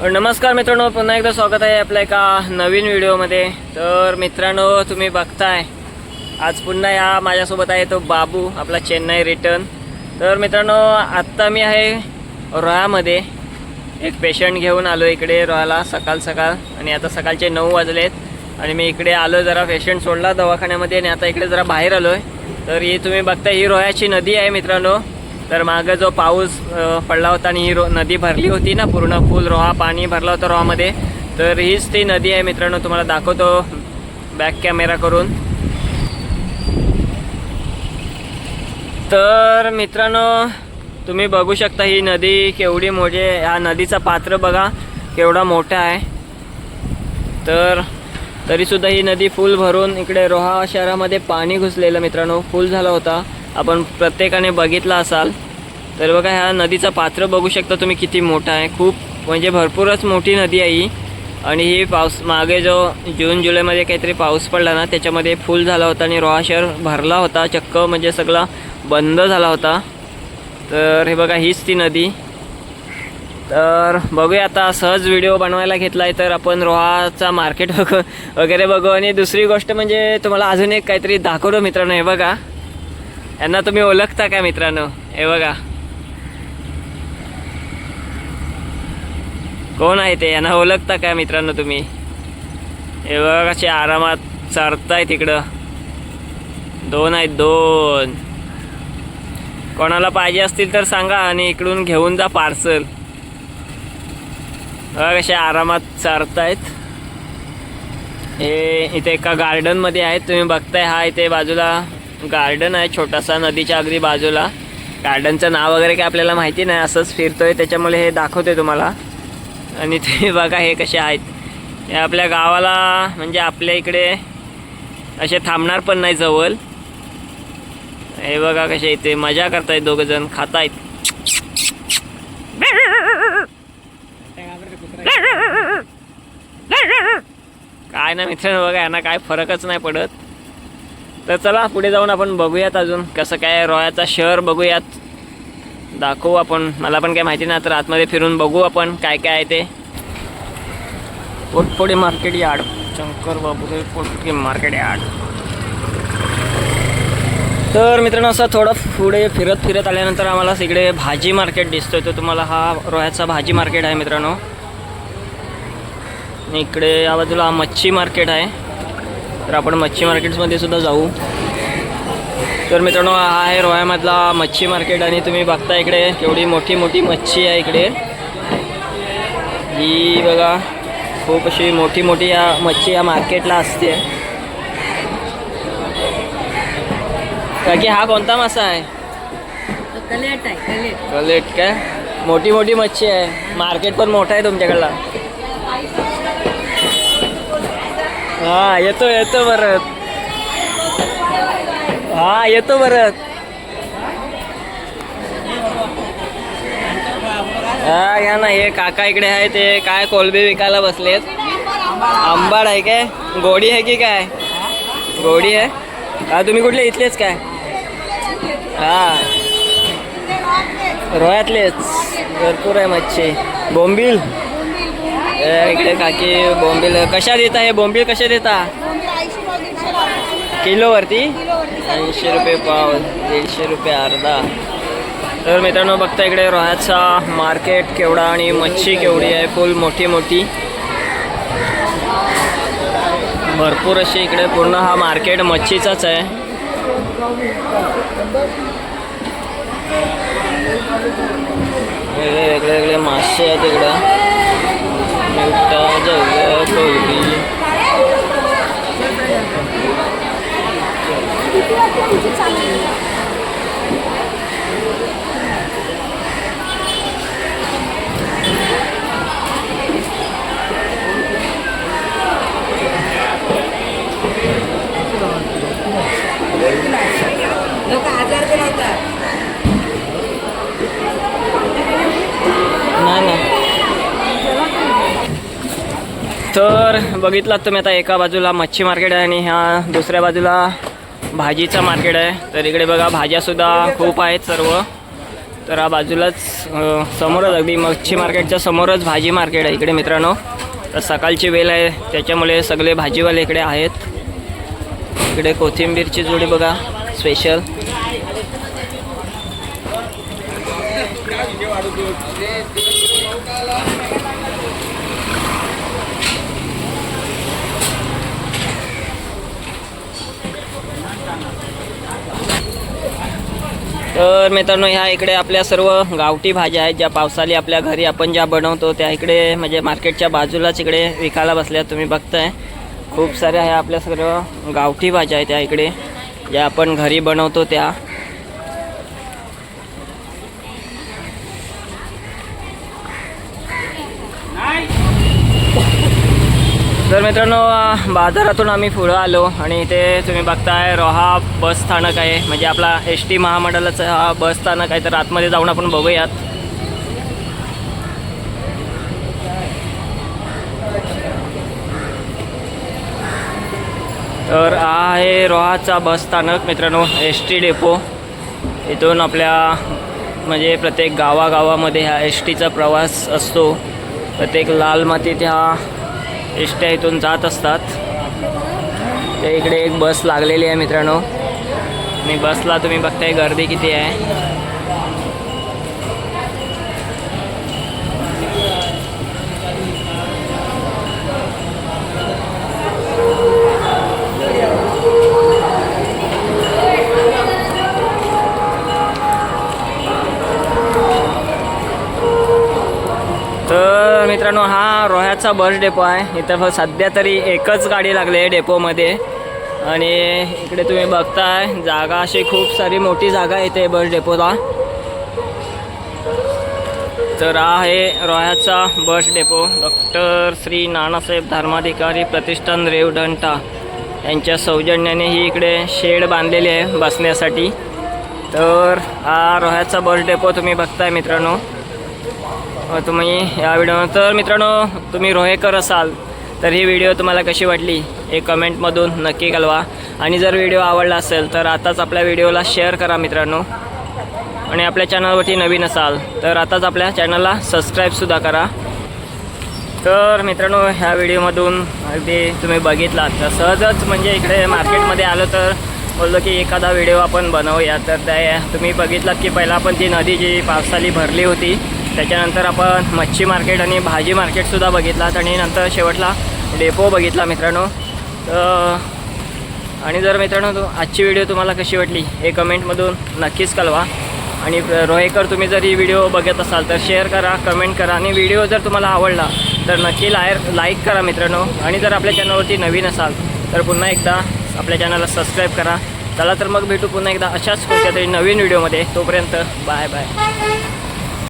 नमस्कार मित्रांनो पुन्हा एकदा स्वागत आहे आपल्या एका नवीन व्हिडिओमध्ये. तर मित्रांनो तुम्ही बघताय आज पुन्हा या माझ्यासोबत आहे तो बाबू आपला चेन्नई रिटर्न तर मित्रांनो आत्ता मी आहे रोह्यामध्ये एक पेशंट घेऊन आलो इकडे रोहाला सकाळ सकाळ. आणि आता सकाळचे नऊ वाजलेत. आणि मी इकडे आलो जरा पेशंट सोडला दवाखान्यामध्ये. आणि आता इकडे जरा बाहेर आलो आहे तर ही तुम्ही बघता ही रोह्याची नदी आहे मित्रांनो. तर मागं जो पाऊस पडला होता आणि ही रो नदी भरली होती ना पूर्ण फुल रोहा पाणी भरला होता रोहामध्ये तर हीच ती नदी आहे मित्रांनो तुम्हाला दाखवतो बॅक कॅमेरा करून. तर मित्रांनो तुम्ही बघू शकता ही नदी केवढी मोठी ह्या नदीचा पात्र बघा केवढा मोठा आहे. तर तरीसुद्धा ही नदी फुल भरून इकडे रोहा शहरामध्ये पाणी घुसलेलं मित्रांनो फुल झाला होता. आपण प्रत्येकाने बघितला असाल. तर बघा ह्या नदीचा पात्र बघू शकता तुम्ही किती मोठा आहे. खूप म्हणजे भरपूरच मोठी नदी आहे ही. आणि ही पाऊस मागे जो जून जुलैमध्ये काहीतरी पाऊस पडला ना त्याच्यामध्ये फुल झाला होता आणि रोहा शहर भरला होता. चक्क म्हणजे सगळा बंद झाला होता. तर हे बघा हीच ती नदी. तर बघूया आता सहज व्हिडिओ बनवायला घेतला आहे तर आपण रोहाचा मार्केट बघू वगैरे बघू. आणि दुसरी गोष्ट म्हणजे तुम्हाला अजून एक काहीतरी दाखवतो मित्रांनो हे बघा. यांना तुम्ही ओळखता का मित्रांनो? हे बघा. कोण आहे ते? यांना ओळखता का मित्रांनो तुम्ही? हे बघा कसे आरामात चरताय तिकडं. दोन आहेत दोन. कोणाला पाहिजे असतील तर सांगा आणि इकडून घेऊन जा पार्सल बघा कसे आरामात चारतायत. हे इथे एका गार्डनमध्ये आहेत. तुम्ही बघताय हा इथे बाजूला गार्डन आहे छोटासा नदीच्या अगदी बाजूला. गार्डनचं नाव वगैरे काय आपल्याला माहिती नाही असंच फिरतोय. त्याच्यामुळे हे दाखवतोय तुम्हाला. आणि ते बघा हे कसे आहेत. हे आपल्या गावाला म्हणजे आपल्या इकडे असे थांबणार पण नाही जवळ. हे बघा कसे इथे मजा करतायत दोघ जण खातायत. काय ना मित्रांनो बघा यांना काय फरकच नाही पडत. तर चला पुढे जाऊन आपण बघूयात अजून कसं काय रॉयाचा शहर बघूयात. दाखवू आपण. मला पण काही माहिती नाही तर आतमध्ये फिरून बघू आपण काय काय आहे ते. Potpode market yard. Shankar Babu Potpode market yard. तर मित्रांनो असं थोडं पुढे फिरत फिरत आल्यानंतर आम्हाला इकडे भाजी मार्केट दिसतोय. तो तुम्हाला हा रोह्याचा भाजी मार्केट आहे मित्रांनो. इकडे या बाजूला मच्छी मार्केट आहे. तर आपण मच्छी मार्केट्समध्ये सुद्धा जाऊ. तर मित्रांनो हा आहे रोह्यामधला मच्छी मार्केट आणि तुम्ही बघता इकडे केवढी मोठी मोठी मच्छी आहे इकडे. ही बघा खूप अशी मोठी मोठी या मच्छी या मार्केटला असते. काकी हा कोणता मासा आहे? कलेट आहे कलेट. कलेट काय? मोठी मोठी मच्छी आहे. मार्केट पण मोठा आहे तुमच्याकडला. हा येतो येतो परत. हा येतो परत हा या ना हे काका इकडे आहे ते काय कोलबी विकायला बसलेत. आंबाड आहे काय? गोडी आहे की काय? गोडी आहे? हा तुम्ही कुठले? इथलेच काय? हा. रोह्यातलेच. भरपूर आहे मच्छी. बोंबील? तर इकडे काकी बोंबील. कशा देता हे बोंबील? कशा देता? किलोवरती? ऐंशी रुपये पाव. दीडशे रुपये अर्धा. तर मित्रांनो बघता इकडे रोह्याचा मार्केट केवढा आणि मच्छी केवढी आहे. फुल मोठी मोठी. भरपूर अशी इकडे पूर्ण हा मार्केट मच्छीचाच आहे. वेगळे वेगळे वेगळे मासे आहेत इकडं. मोठा जवळ कोलबी लोक तर बघितलात तुम्ही आता एका बाजूला मच्छी मार्केट आहे आणि ह्या दुसऱ्या बाजूला भाजीचं मार्केट आहे. तर इकडे बघा भाज्यासुद्धा खूप आहेत सर्व. तर हा बाजूलाच समोरच अगदी मच्छी मार्केटच्या समोरच भाजी मार्केट आहे इकडे मित्रांनो. तर सकाळची वेळ आहे त्याच्यामुळे सगळे भाजीवाले इकडे आहेत. इकडे कोथिंबीरची जोडी बघा स्पेशल तर मित्रांनो ह्या इकडे आपल्या सर्व गावठी भाज्या आहेत ज्या पावसाळी आपल्या घरी आपण ज्या बनवतो त्या इकडे म्हणजे मार्केटच्या बाजूलाच इकडे विकायला बसल्या तुम्ही बघताय. खूप साऱ्या ह्या आपल्या सर्व गावठी भाज्या आहेत त्या इकडे ज्या आपण घरी बनवतो त्या. तर मित्रांनो बाजारातून आम्ही पुढं आलो आणि इथे तुम्ही बघताय रोहा बस स्थानक आहे. म्हणजे आपला एस टी महामंडळाचं हा बस स्थानक आहे. तर आतमध्ये जाऊन आपण बघूयात. तर हा आहे रोहाचा बस स्थानक मित्रांनो एस टी डेपो. इथून आपल्या म्हणजे प्रत्येक गावागावामध्ये ह्या एस टीचा प्रवास असतो. प्रत्येक लाल मातीत ह्या एसट्या इथून जात असतात. ते इकडे एक बस लागलेली आहे मित्रांनो. आणि बसला तुम्ही बघताय गर्दी किती आहे. मित्रांनो हा रोह्याचा बस डेपो आहे. इथं सध्या तरी एकच गाडी लागली आहे डेपोमध्ये. आणि इकडे तुम्ही बघताय जागा अशी खूप सारी मोठी जागा इथे बस डेपोला. तर हा आहे रोह्याचा bus depot. Doctor Shri Nanasaheb Dharmadhikari Pratishthan Revdanda यांच्या सौजन्याने ही इकडे शेड बांधलेली आहे बसण्यासाठी. तर हा रोह्याचा बस डेपो तुम्ही बघताय मित्रांनो. तुम्ही या व्हिडिओ तर मित्रांनो तुम्ही रोहेकर असाल तर ही व्हिडिओ तुम्हाला कशी वाटली हे कमेंटमधून नक्की कळवा. आणि जर व्हिडिओ आवडला असेल तर आताच आपल्या व्हिडिओला शेअर करा मित्रांनो. आणि आपल्या चॅनलवरती नवीन असाल तर आताच आपल्या चॅनलला सबस्क्राईबसुद्धा करा. तर मित्रांनो ह्या व्हिडिओमधून अगदी तुम्ही बघितलात. तर सहजच म्हणजे इकडे मार्केटमध्ये आलो तर बोललो की एखादा व्हिडिओ आपण बनवूया. तर त्या तुम्ही बघितलात की पहिला आपण ती नदी जी पावसाली भरली होती त्याच्यानंतर आपण मच्छी मार्केट आणि भाजी मार्केटसुद्धा बघितलात आणि नंतर शेवटला डेपो बघितला मित्रांनो. तर आणि जर मित्रांनो तो आजची व्हिडिओ तुम्हाला कशी वाटली हे कमेंटमधून नक्कीच कळवा. आणि रोहेकर तुम्ही जर ही व्हिडिओ बघत असाल तर शेअर करा कमेंट करा. आणि व्हिडिओ जर तुम्हाला आवडला तर नक्की लायर लाईक करा मित्रांनो. आणि जर आपल्या चॅनलवरती नवीन असाल तर पुन्हा एकदा आपल्या चॅनलला सबस्क्राईब करा. चला तर मग भेटू पुन्हा एकदा अशाच कोणत्या तरी नवीन व्हिडिओमध्ये. तोपर्यंत बाय बाय